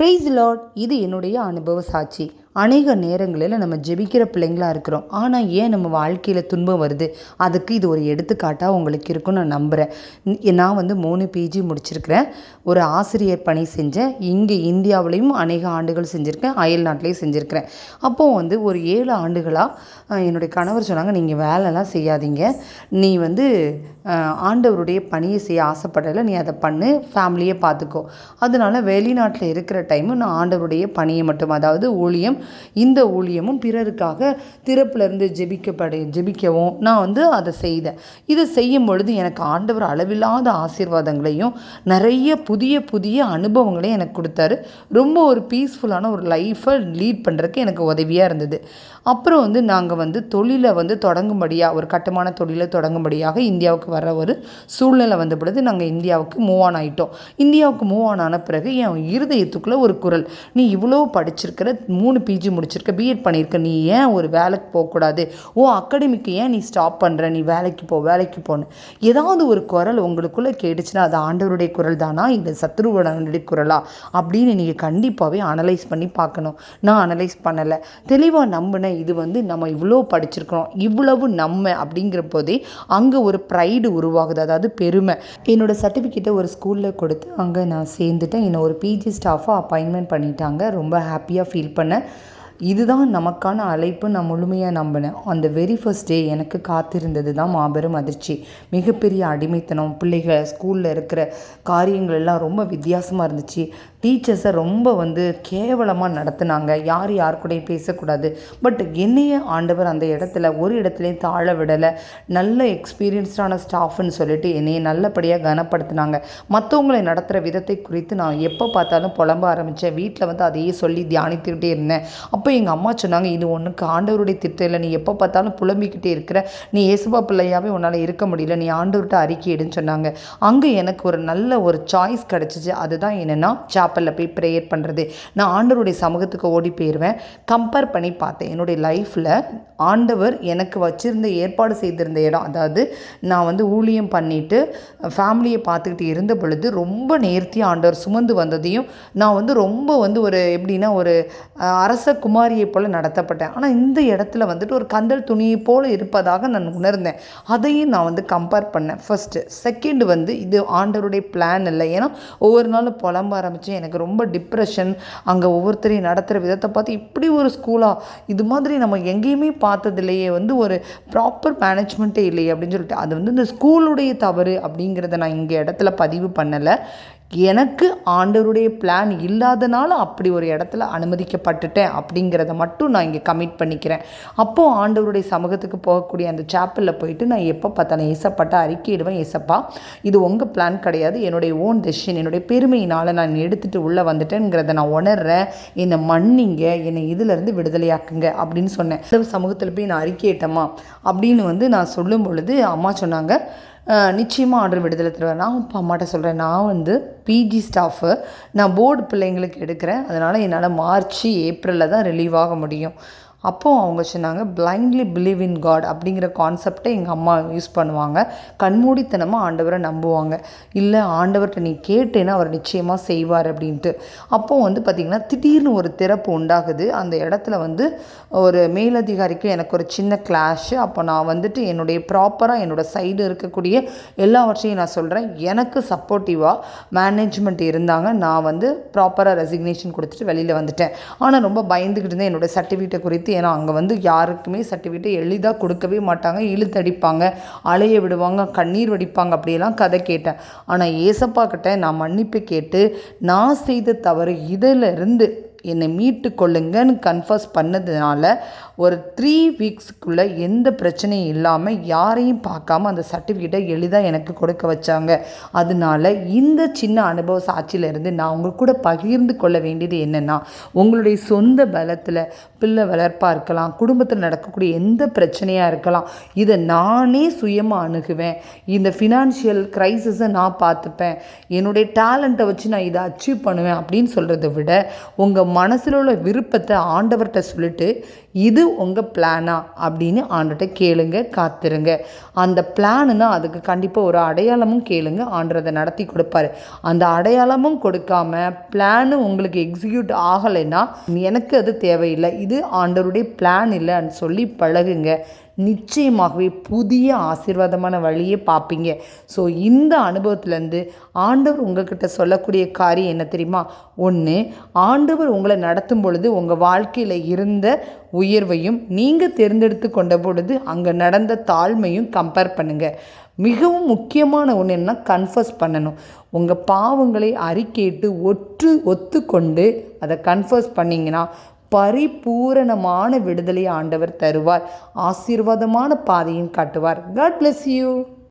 Price Lord இது என்னுடைய அனுபவ சாட்சி. அநேக நேரங்களில் நம்ம ஜெபிக்கிற பிள்ளைங்களா இருக்கிறோம். ஆனால் ஏன் நம்ம வாழ்க்கையில் துன்பம் வருது? அதுக்கு இது ஒரு எடுத்துக்காட்டாக உங்களுக்கு இருக்கும்னு நான் நம்புகிறேன் நான் வந்து மூணு பிஜி முடிச்சிருக்கிறேன். ஒரு ஆசிரியர் பணி செஞ்சேன். இங்கே இந்தியாவிலையும் அநேக ஆண்டுகள் செஞ்சுருக்கேன். அயல் நாட்டிலையும் செஞ்சுருக்கிறேன். அப்போது வந்து ஒரு ஏழு ஆண்டுகளாக என்னுடைய கணவர் சொன்னாங்க நீங்கள் வேலைலாம் செய்யாதீங்க. நீ வந்து ஆண்டவருடைய பணியை செய்ய ஆசைப்படலை. நீ அதை பண்ணு. ஃபேமிலியை பார்த்துக்கோ அதனால வெளிநாட்டில் இருக்கிற டைமு நான் ஆண்டவருடைய பணியை மட்டும் அதாவது ஊழியம் இந்த ஊழியமும் பிறருக்காக திறப்புலேருந்து ஜெபிக்கப்பட ஜெபிக்கவும். நான் வந்து அதை செய்தேன். இதை செய்யும் பொழுது எனக்கு ஆண்டவர் அளவில்லாத ஆசீர்வாதங்களையும் நிறைய புதிய புதிய அனுபவங்களையும் எனக்கு கொடுத்தாரு. ரொம்ப ஒரு பீஸ்ஃபுல்லான ஒரு லைஃப்பை லீட் பண்ணுறதுக்கு எனக்கு உதவியாக இருந்தது. அப்புறம் வந்து நாங்கள் வந்து தொழிலை வந்து தொடங்கும்படியாக ஒரு கட்டுமான தொழிலை தொடங்கும்படியாக இந்தியாவுக்கு வர ஒரு சூழ்நிலை வந்த பொழுது நாங்கள் இந்தியாவுக்கு மூவ் ஆன் ஆகிட்டோம் இந்தியாவுக்கு மூவ் ஆன் ஆன பிறகு என் இருதயத்துக்குள்ளே ஒரு குரல் நீ இவ்வளோ படிச்சிருக்கிற மூணு பிஜி முடிச்சிருக்க பிஎட் பண்ணியிருக்க நீ ஏன் ஒரு வேலைக்கு போகக்கூடாது? ஓ அகாடமிக்கு ஏன் நீ ஸ்டாப் பண்ணுற நீ வேலைக்கு போ வேலைக்கு போன்னு. ஏதாவது ஒரு குரல் உங்களுக்குள்ளே கேட்டுச்சுன்னா அது ஆண்டவருடைய குரல் தானா? இல்லை சத்ருவனுடைய குரலா? அப்படின்னு நீங்கள் கண்டிப்பாகவே அனலைஸ் பண்ணி பார்க்கணும். நான் அனலைஸ் பண்ணலை. தெளிவாக நம்பினேன் இது வந்து நம்ம இவ்வளோ படிச்சிருக்கிறோம் இவ்வளவு நம்ம அப்படிங்கிற போதே அங்கே ஒரு ப்ரைடு உருவாகுது. அதாவது பெருமை. என்னோட சர்டிஃபிகேட்டை ஒரு ஸ்கூலில் கொடுத்து அங்கே நான் சேர்ந்துட்டேன். என்னை ஒரு பிஜி ஸ்டாஃபாக அப்பாயின்மெண்ட் பண்ணிட்டாங்க. ரொம்ப ஹாப்பியாக ஃபீல் பண்ணேன். இதுதான் நமக்கான அழைப்பு நான் முழுமையாக நம்பினேன். அந்த வெரி ஃபர்ஸ்ட் டே எனக்கு காத்திருந்தது தான் மாபெரும் அதிர்ச்சி. மிகப்பெரிய அடிமைத்தனம் பிள்ளைகள் ஸ்கூலில் இருக்கிற காரியங்கள் எல்லாம் ரொம்ப வித்தியாசமாக இருந்துச்சு. டீச்சர்ஸை ரொம்ப வந்து கேவலமாக நடத்துனாங்க. யார் யார் கூடயும் பேசக்கூடாது. பட் என்னைய ஆண்டவர் அந்த இடத்துல ஒரு இடத்துலையும் தாழ விடலை. நல்ல எக்ஸ்பீரியன்ஸ்டான ஸ்டாஃப்னு சொல்லிட்டு என்னையை நல்லபடியாக கனப்படுத்தினாங்க. மற்றவங்களை நடத்துகிற விதத்தை குறித்து நான் எப்போ பார்த்தாலும் புலம்ப ஆரம்பித்தேன் வீட்டில் வந்து அதையே சொல்லி தியானித்துக்கிட்டே இருந்தேன். அப்போ எங்கள் அம்மா சொன்னாங்க இது ஒன்றுக்கு ஆண்டவருடைய திட்டம் இல்லை. நீ எப்போ பார்த்தாலும் புலம்பிக்கிட்டே இருக்கிற நீ இயேசுபா பிள்ளையாவே உன்னால் இருக்க முடியல. நீ ஆண்டவர்கிட்ட அறிக்கையிடுன்னு சொன்னாங்க. அங்கே எனக்கு ஒரு நல்ல ஒரு சாய்ஸ் கிடச்சிச்சு. அதுதான் என்னென்னா சாப்பலில் போய் ப்ரேயர் பண்ணுறது நான் ஆண்டவருடைய சமூகத்துக்கு ஓடி போயிடுவேன் கம்பேர் பண்ணி பார்த்தேன். என்னுடைய லைஃப்பில் ஆண்டவர் எனக்கு வச்சுருந்த ஏற்பாடு செய்திருந்த இடம். அதாவது நான் வந்து ஊழியம் பண்ணிவிட்டு ஃபேமிலியை பார்த்துக்கிட்டு இருந்த பொழுது ரொம்ப நேர்த்தியாக ஆண்டவர் சுமந்து வந்ததையும் நான் வந்து ரொம்ப வந்து ஒரு எப்படின்னா ஒரு அரச குமார் குமாரியைப் போல் நடத்தப்பட்டேன். ஆனால் இந்த இடத்துல வந்துட்டு ஒரு கந்தல் துணியை போல் இருப்பதாக நான் உணர்ந்தேன். அதையும் நான் வந்து கம்பேர் பண்ணேன். ஃபஸ்ட்டு செகண்ட் வந்து இது ஆண்டவருடைய பிளான் இல்லை. ஏன்னா ஒவ்வொரு நாளும் புலம்ப ஆரம்பித்து எனக்கு ரொம்ப டிப்ரெஷன் அங்கே ஒவ்வொருத்தரையும் நடத்துகிற விதத்தை பார்த்து இப்படி ஒரு ஸ்கூலாக இது மாதிரி நம்ம எங்கேயுமே பார்த்ததில்லையே. வந்து ஒரு ப்ராப்பர் மேனேஜ்மெண்ட்டே இல்லையே அப்படின்னு சொல்லிட்டு. அது வந்து இந்த ஸ்கூலுடைய தவறு அப்படிங்கிறத நான் இங்கே இடத்துல பதிவு பண்ணலை. எனக்கு ஆண்டவருடைய பிளான் இல்லாதனால அப்படி ஒரு இடத்துல அனுமதிக்கப்பட்டுட்டேன் அப்படிங்கிறத மட்டும் நான் இங்கே கமிட் பண்ணிக்கிறேன். அப்போது ஆண்டவருடைய சமூகத்துக்கு போகக்கூடிய அந்த சேப்பலில் போயிட்டு நான் எப்போ பார்த்தாலும் ஏசப்பட்ட அறிக்கையிடுவேன். ஏசப்பா இது உங்கள் பிளான் கிடையாது. என்னுடைய ஓன் டெசிஷன் என்னுடைய பெருமையினால் நான் எடுத்துகிட்டு உள்ளே வந்துட்டேங்கிறத நான் உணர்றேன். என்னை மன்னிங்க என்னை இதிலேருந்து விடுதலையாக்குங்க அப்படின்னு சொன்னேன். சமூகத்தில் போய் நான் அறிக்கையிட்டேம்மா அப்படின்னு வந்து நான் சொல்லும் பொழுது அம்மா சொன்னாங்க நிச்சயமாக ஆர்டர் விடுதலை தருவேன் நான் இப்போ அம்மாட்ட சொல்கிறேன் நான் வந்து பிஜி ஸ்டாஃபு நான் போர்டு பிள்ளைங்களுக்கு எடுக்கிறேன். அதனால் என்னால் மார்ச் ஏப்ரலில் தான் ரிலீவ் ஆக முடியும். அப்போது அவங்க சொன்னாங்க பிளைண்ட்லி பிலீவ் இன் காட் அப்படிங்கிற கான்செப்டை எங்கள் அம்மா யூஸ் பண்ணுவாங்க. கண்மூடித்தனமாக ஆண்டவரை நம்புவாங்க. இல்லை ஆண்டவர்கிட்ட நீ கேட்டேன்னா அவர் நிச்சயமாக செய்வார் அப்படின்ட்டு. அப்போது வந்து பார்த்திங்கன்னா திடீர்னு ஒரு திறப்பு உண்டாகுது. அந்த இடத்துல வந்து ஒரு மேலதிகாரிக்கு எனக்கு ஒரு சின்ன கிளாஷு அப்போ நான் வந்துட்டு என்னுடைய ப்ராப்பராக என்னோட சைடு இருக்கக்கூடிய எல்லாவற்றையும் நான் சொல்கிறேன் எனக்கு சப்போர்ட்டிவாக மேனேஜ்மெண்ட் இருந்தாங்க. நான் வந்து ப்ராப்பராக ரெசிக்னேஷன் கொடுத்துட்டு வெளியில் வந்துட்டேன். ஆனால் ரொம்ப பயந்துக்கிட்டு இருந்தேன். என்னோட சர்டிஃபிகேட்டை குறித்து ஏன்னா அங்கே வந்து யாருக்குமே சர்டிஃபிகேட்டை எளிதாக கொடுக்கவே மாட்டாங்க இழுத்தடிப்பாங்க அலைய விடுவாங்க கண்ணீர் வடிப்பாங்க அப்படியெல்லாம் கதை கேட்டேன். ஆனால் ஏசப்பா கிட்ட நான் மன்னிப்பு கேட்டு நான் செய்த தவறு இதிலிருந்து என்னை மீட்டு கொள்ளுங்கன்னு கன்ஃபர்ஸ் பண்ணதுனால ஒரு த்ரீ வீக்ஸ்க்குள்ளே எந்த பிரச்சனையும் இல்லாமல் யாரையும் பார்க்காம அந்த சர்டிஃபிகேட்டை எளிதாக எனக்கு கொடுக்க வச்சாங்க. அதனால இந்த சின்ன அனுபவ சாட்சியிலேருந்து நான் உங்கள் கூட பகிர்ந்து கொள்ள வேண்டியது என்னென்னா உங்களுடைய சொந்த பலத்தில் பிள்ளை வளர்ப்பாக இருக்கலாம் குடும்பத்தில் நடக்கக்கூடிய எந்த பிரச்சனையாக இருக்கலாம் இதை நானே சுயமாக அணுகுவேன். இந்த ஃபினான்ஷியல் க்ரைசிஸை நான் பார்த்துப்பேன். என்னுடைய டேலண்ட்டை வச்சு நான் இதை அச்சீவ் பண்ணுவேன் அப்படின்னு சொல்கிறத விட உங்கள் உங்கள் மனசில் உள்ள விருப்பத்தை ஆண்டவர்கிட்ட சொல்லிட்டு இது உங்கள் பிளானா அப்படின்னு ஆண்டர்கிட்ட கேளுங்க காத்துருங்க. அந்த பிளானுனா அதுக்கு கண்டிப்பாக ஒரு அடையாளமும் கேளுங்க ஆண்டவர் அதை நடத்தி கொடுப்பாரு. அந்த அடையாளமும் கொடுக்காம பிளானு உங்களுக்கு எக்ஸிக்யூட் ஆகலைன்னா எனக்கு அது தேவையில்லை. இது ஆண்டவருடைய பிளான் இல்லைன்னு சொல்லி பழகுங்க. நிச்சயமாகவே புதிய ஆசீர்வாதமான வழியை பார்ப்பீங்க. ஸோ இந்த அனுபவத்துலேருந்து ஆண்டவர் உங்ககிட்ட சொல்லக்கூடிய காரியம் என்ன தெரியுமா? ஒன்று ஆண்டவர் உங்களை நடத்தும் பொழுது உங்கள் வாழ்க்கையில் இருந்த உயர்வையும் நீங்கள் தேர்ந்தெடுத்து கொண்ட பொழுது அங்கே நடந்த தாழ்மையும் கம்பேர் பண்ணுங்கள் மிகவும் முக்கியமான ஒன்று என்ன கன்ஃபஸ் பண்ணணும். உங்கள் பாவங்களை அறிக்கையிட்டு ஒற்று ஒத்துக்கொண்டு அதை கன்ஃபர்ஸ் பண்ணிங்கன்னா பரிபூரணமான விடுதலை ஆண்டவர் தருவார். ஆசீர்வாதமான பாதையும் காட்டுவார். God bless you